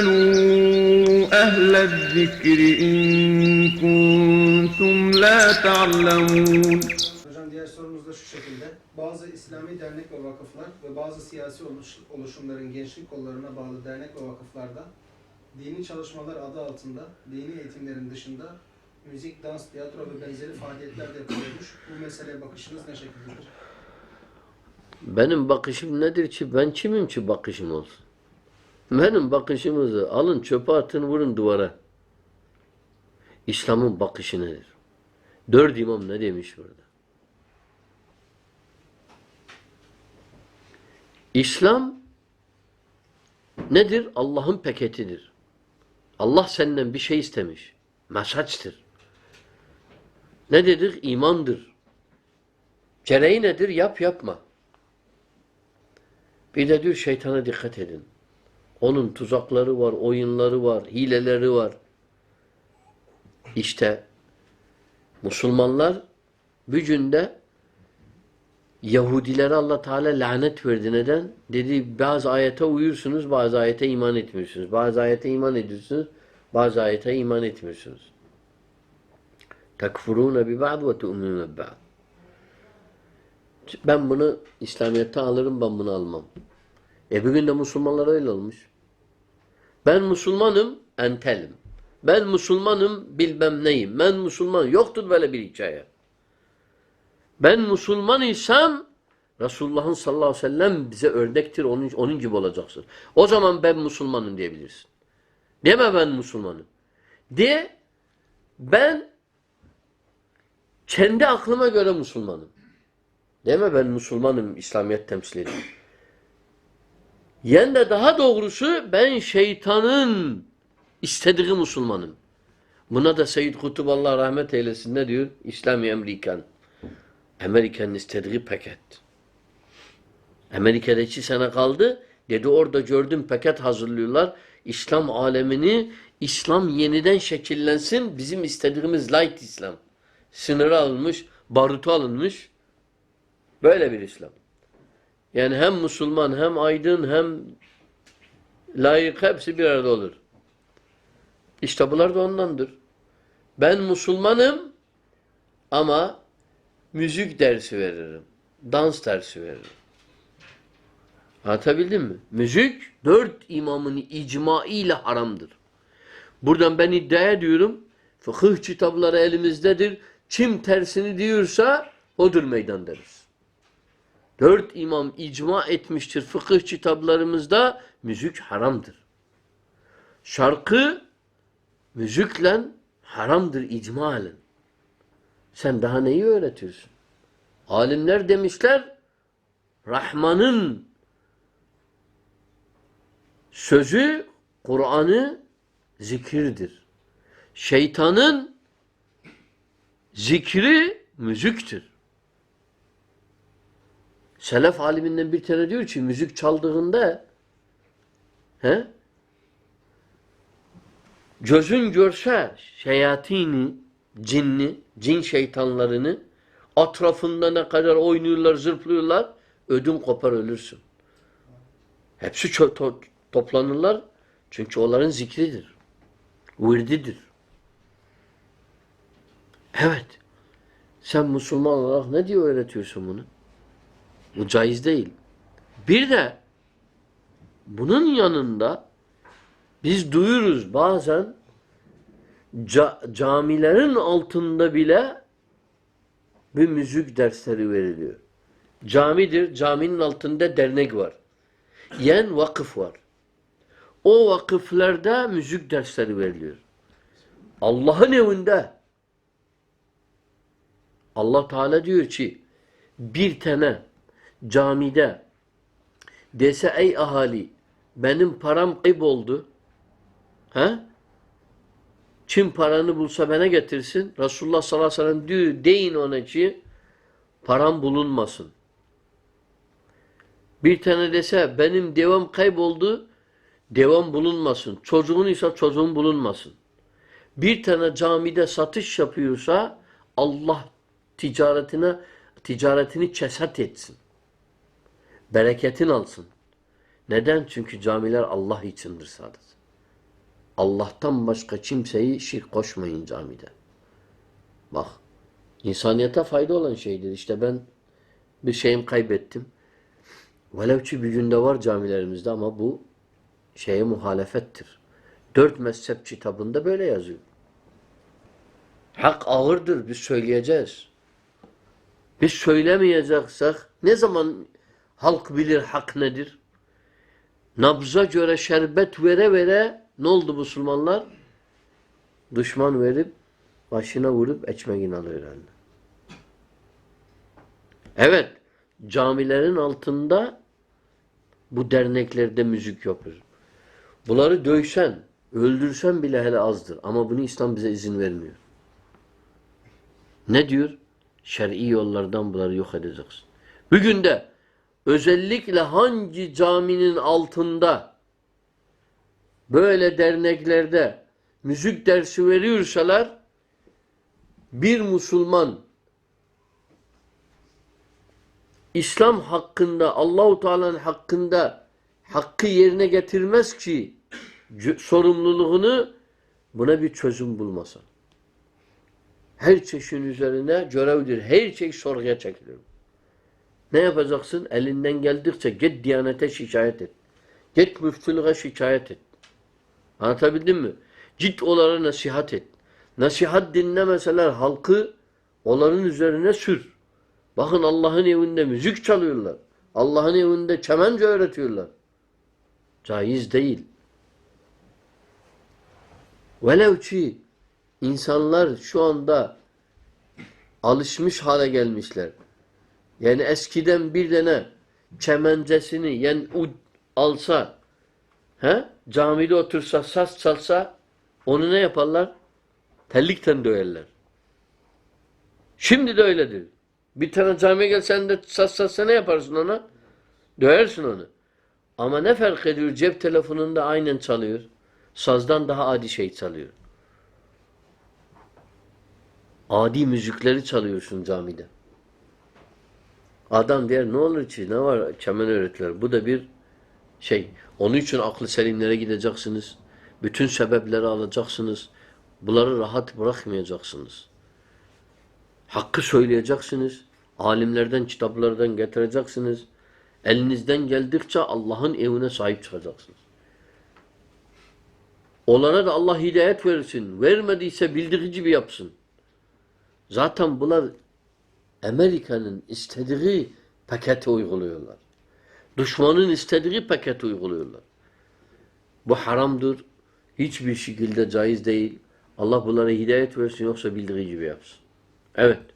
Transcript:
فاسألوا أهل الذكر إن كنتم لا تعلمون Hocam diğer sorumuz da şu şekilde. Bazı İslami dernek ve vakıflar ve bazı siyasi oluş- oluşumların gençlik kollarına bağlı dernek ve vakıflarda dini çalışmalar adı altında dini eğitimlerin dışında müzik, dans, tiyatro ve benzeri faaliyetler de yapılıyormuş. Bu meseleye bakışınız ne şekildedir? Benim bakışım nedir ki? Ben kimim ki bakışım olsun? Benim bakışımızı alın çöpe atın vurun duvara. İslam'ın bakışı nedir? Dört imam ne demiş burada? İslam nedir? Allah'ın paketidir. Allah senden bir şey istemiş. Mesajdır. Ne dedik? İmandır. Gereği nedir? Yap yapma. Bir de diyor şeytana dikkat edin. Onun tuzakları var, oyunları var, hileleri var. İşte Müslümanlar bücünde Yahudilere Allah Teala lanet verdi. Neden? Dedi bazı ayete uyursunuz, bazı ayete iman etmiyorsunuz. Bazı ayete iman ediyorsunuz, bazı ayete iman etmiyorsunuz. Tekfurûne bi ba'd ve tu'minûne bi. Ben bunu İslamiyet'te alırım, ben bunu almam. E bugün de Müslümanlar öyle olmuş. Ben Müslümanım, entelim. Ben Müslümanım, bilmem neyim. Ben Müslüman. Yoktur böyle bir hikaye. Ben Müslüman isem Resulullah'ın sallallahu aleyhi ve sellem bize örnektir. Onun, onun gibi olacaksın. O zaman ben Müslümanım diyebilirsin. Deme ben Müslümanım. De ben kendi aklıma göre Müslümanım. Deme ben Müslümanım, İslamiyet temsil ediyorum. Yen de daha doğrusu ben şeytanın istediği Müslümanım. Buna da Seyyid Kutub Allah rahmet eylesin ne diyor? İslami Amerikan. Amerika'nın istediği paket. Amerika'da iki sene kaldı. Dedi orada gördüm paket hazırlıyorlar. İslam alemini, İslam yeniden şekillensin. Bizim istediğimiz light İslam. Sınırı alınmış, barutu alınmış. Böyle bir İslam. Yani hem Müslüman, hem aydın, hem layık hepsi bir arada olur. İşte bunlar da ondandır. Ben Müslümanım ama müzik dersi veririm. Dans dersi veririm. Anlatabildim mi? Müzik dört imamın icmaiyle haramdır. Buradan ben iddia ediyorum. Fıkıh kitapları elimizdedir. Kim tersini diyorsa odur meydan deriz. Dört imam icma etmiştir fıkıh kitaplarımızda müzik haramdır. Şarkı müzikle haramdır icmalen. Sen daha neyi öğretiyorsun? Alimler demişler Rahman'ın sözü Kur'an'ı zikirdir. Şeytanın zikri müziktir. Selef aliminden bir tane diyor ki müzik çaldığında he? Gözün görse şeyatini, cinni, cin şeytanlarını etrafında ne kadar oynuyorlar, zırplıyorlar, ödün kopar ölürsün. Hepsi to- toplanırlar. Çünkü onların zikridir. Virdidir. Evet. Sen Müslüman olarak ne diye öğretiyorsun bunu? Bu caiz değil. Bir de bunun yanında biz duyuruz bazen ca- camilerin altında bile bir müzik dersleri veriliyor. Camidir, caminin altında dernek var. Yen vakıf var. O vakıflarda müzik dersleri veriliyor. Allah'ın evinde Allah Teala diyor ki bir tane camide dese ey ahali benim param kayboldu. He? Kim paranı bulsa bana getirsin. Resulullah sallallahu aleyhi ve sellem diyor deyin ona ki param bulunmasın. Bir tane dese benim devam kayboldu. Devam bulunmasın. Çocuğun ise çocuğun bulunmasın. Bir tane camide satış yapıyorsa Allah ticaretine ticaretini kesat etsin. Bereketin alsın. Neden? Çünkü camiler Allah içindir sadece. Allah'tan başka kimseyi şirk koşmayın camide. Bak. insaniyete fayda olan şeydir. İşte ben bir şeyim kaybettim. Velev ki bir günde var camilerimizde ama bu şeye muhalefettir. Dört mezhep kitabında böyle yazıyor. Hak ağırdır. Biz söyleyeceğiz. Biz söylemeyeceksek ne zaman halk bilir hak nedir? Nabza göre şerbet vere vere ne oldu Müslümanlar? Düşman verip başına vurup ekmeğini alıyor eline. Evet, camilerin altında bu derneklerde müzik yapıyor. Bunları dövsen, öldürsen bile hele azdır. Ama bunu İslam bize izin vermiyor. Ne diyor? Şer'i yollardan bunları yok edeceksin. Bugün de özellikle hangi caminin altında böyle derneklerde müzik dersi veriyorsalar bir Müslüman İslam hakkında Allahu Teala'nın hakkında hakkı yerine getirmez ki sorumluluğunu buna bir çözüm bulmasa. Her çeşin üzerine görevdir. Her şey sorguya çekilir. Ne yapacaksın? Elinden geldikçe git Diyanete şikayet et. Git müftülüğe şikayet et. Anlatabildim mi? Git onlara nasihat et. Nasihat dinlemeseler halkı onların üzerine sür. Bakın Allah'ın evinde müzik çalıyorlar. Allah'ın evinde kemence öğretiyorlar. Caiz değil. Velev ki insanlar şu anda alışmış hale gelmişler. Yani eskiden bir tane kemencesini yani ud alsa he, camide otursa saz çalsa onu ne yaparlar? Tellikten döverler. Şimdi de öyledir. Bir tane camiye gelsen de saz çalsa ne yaparsın ona? Döversin onu. Ama ne fark ediyor? Cep telefonunda aynen çalıyor. Sazdan daha adi şey çalıyor. Adi müzikleri çalıyorsun camide. Adam der ne olur ki ne var kemen öğretiler. Bu da bir şey. Onun için aklı selimlere gideceksiniz. Bütün sebepleri alacaksınız. Bunları rahat bırakmayacaksınız. Hakkı söyleyeceksiniz. Alimlerden, kitaplardan getireceksiniz. Elinizden geldikçe Allah'ın evine sahip çıkacaksınız. Olana da Allah hidayet versin. Vermediyse bildiği gibi yapsın. Zaten bunlar Amerika'nın istediği paketi uyguluyorlar. Düşmanın istediği paketi uyguluyorlar. Bu haramdır. Hiçbir şekilde caiz değil. Allah bunlara hidayet versin yoksa bildiği gibi yapsın. Evet.